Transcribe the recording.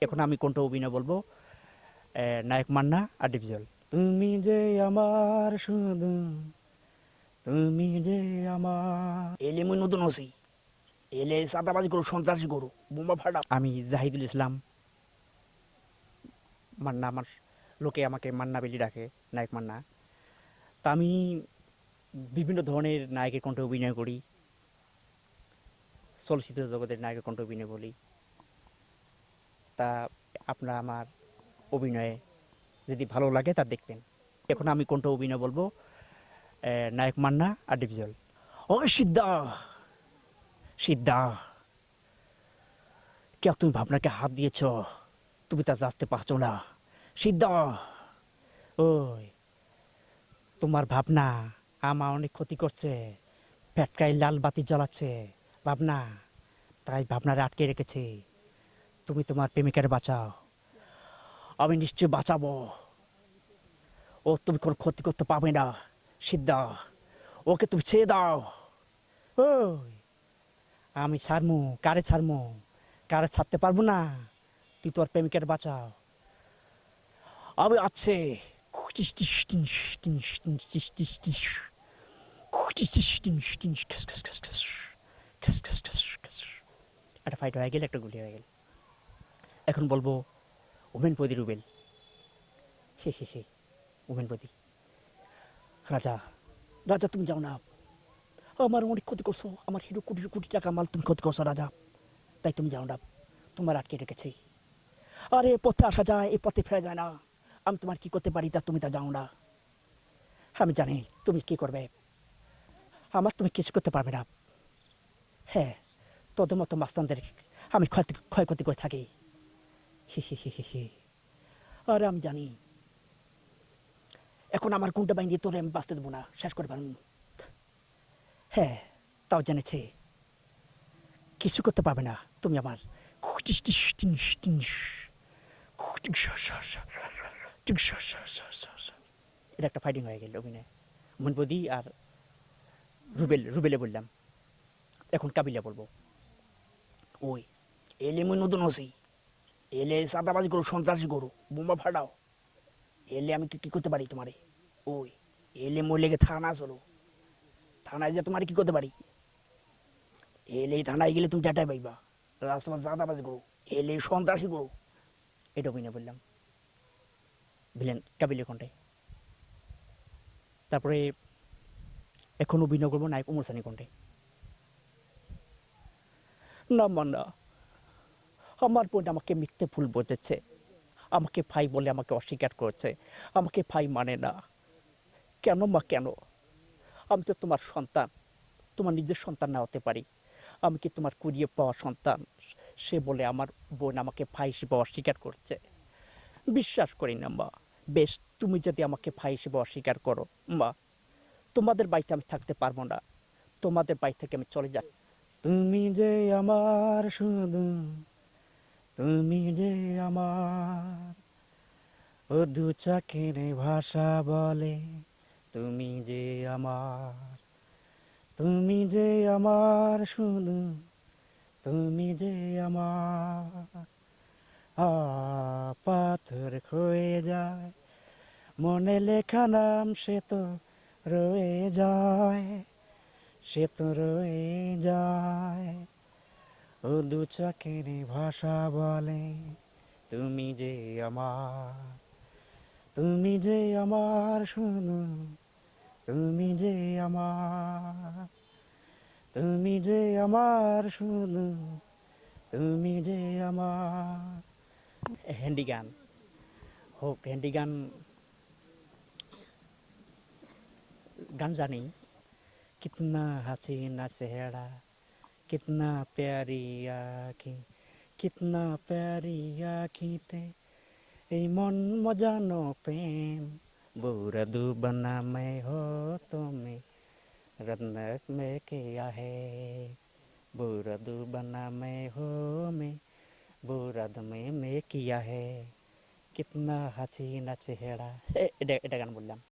এখন আমি কোনটা অভিনয় বলব এ, নায়ক মান্না আর ডিভিজল তুমি যে আমার শুধু তুমি যে আমার এলে মুই নতুন হসি এলে সাদাবাজি করু সন্ত্রাসী করু বোমা ফাটা আমি জাহিদুল ইসলাম মান্না আমার লোকে আমাকে মান্না বেলি ডাকে নায়ক মান্না তা আমি বিভিন্ন ধরনের নায়কের কণ্ঠে অভিনয় করি, চলচ্চিত্র জগতের নায়কের কণ্ঠে অভিনয় বলি। তা আপনারা আমার অভিনয়ে যদি ভালো লাগে তা দেখবেন। এখন আমি কোনটা অভিনয় বলব নায়ক মান্না আর ডিভিজল ও, সিদ্ধা! সিদ্ধা! কে তুমি ভাবনাকে হাত দিয়েছ? তুমি তা যাচতে পারছ না। সিদ্ধা! ওই, তোমার ভাবনা আমার অনেক ক্ষতি করছে। পেটকায় লাল বাতি জ্বালাচ্ছে। ভাবনা, তাই ভাবনারে আটকে রেখেছি। তুমি তোমার প্রেমিকার বাঁচাও। আমি নিশ্চয় বাঁচাবো। ও তুমি কোনো ক্ষতি করতে পারবে না, সিদ্ধা। ওকে তুমি ছেড়ে দাও। ওই, আমি ছাড়মু, কারে ছাড়মু? কারে ছাড়তে পারব না? তুই তোর প্রেমিকের বাঁচাও। আমি আছে। একটা ফাইট হয়ে গেল একটা গুলি হয়ে গেল। এখন বলব ওমেন পদি রুবেল। হে হে হে ওমেন পদি রাজা রাজা, তুমি যাও না। আমার অনেক ক্ষতি করছ। আমার হিরো কোটি কোটি টাকা মাল তুমি ক্ষতি করছ, রাজা। তাই তুমি যাও না। তোমার আটকে রেখেছি। আরে এ পথে আসা যায়, এ পথে ফেরা যায় না। আমি তোমার কি করতে পারি তা তুমি তা যাও না। আমি জানি তুমি কি করবে। আমার তুমি কিছু করতে পারবে না। হ্যাঁ তোদের মতো মাস্তানদের আমি ক্ষয় ক্ষয়ক্ষতি করে থাকি। হি হি হি হি হি। আর আমি জানি, এখন আমার বাইন দিয়ে তোরে আমি বাঁচতে দেবো না। শেষ করে পারব হ্যাঁ তাও জেনেছে। কিছু করতে পারবে না তুমি আমার। এটা একটা ফাইটিং হয়ে গেল, অভিনয়। মনবদি আর রুবেল, রুবেলে বললাম, এখন কাবিলা বলব। ওই, এলে মুই নতুন হসি। এলে সাদাবাজি করু, সন্ত্রাসী করু, বোমা ফাটাও। এলে আমি কি করতে পারি তোমারে? ওই, এলে মই লেগে থানা চলো। থানায় যে তোমার কি করতে পারি? এলে থানায় গেলে তুমি ডাটাই পাইবা। রাস্তা সাদাবাজি করো, এলে সন্ত্রাসী করো। এটা অভিনয় বললাম। ভিলেন কাবিলের কণ্ঠে তারপরে এখন অভিনয় করব নায়ক উমর সানি কণ্ঠে না মান্না আমার বোন আমাকে মিথ্যে ভুল বোঝাচ্ছে আমাকে ভাই বলে আমাকে অস্বীকার করেছে। আমাকে ভাই মানে না। কেন মা, কেন? আমি তো তোমার সন্তান। তোমার নিজের সন্তান না হতে পারি। আমি কি তোমার কুড়িয়ে পাওয়া সন্তান? সে বলে আমার বোন আমাকে ভাই হিসেবে অস্বীকার করছে। বিশ্বাস করি না মা। বেশ, তুমি যদি আমাকে ভাই হিসেবে অস্বীকার করো, মা। তোমাদের বাড়িতে আমি থাকতে পারব না। তোমাদের বাড়ি থেকে আমি চলে যাই তুমি যে আমার শুধু, তুমি যে আমার, ও দু ভাষা বলে তুমি যে আমার, তুমি যে আমার শুধু, তুমি যে আমার, আ পাথর খয়ে যায়, মনে লেখা নাম সে তো রয়ে যায় সে তো রয়ে যায়। ও দু চোখের ভাষা বলে, তুমি যে আমার, তুমি যে আমার শুধু তুমি যে আমার, তুমি যে আমার শুধু তুমি যে আমার। হ্যান্ডি গান। হোক, হ্যান্ডি গান গান জানি कितना हसीना चेहरा कितना प्यारी आँखें कितना प्यारी आँखें তে এই মন মজানো প্রেম बुरा दुबना में हो तुम्हें रत्नक में किया है बुरा दुबना में हो मैं बुरा में में किया है कितना हसीना চেহারা এটা এটা গান বললাম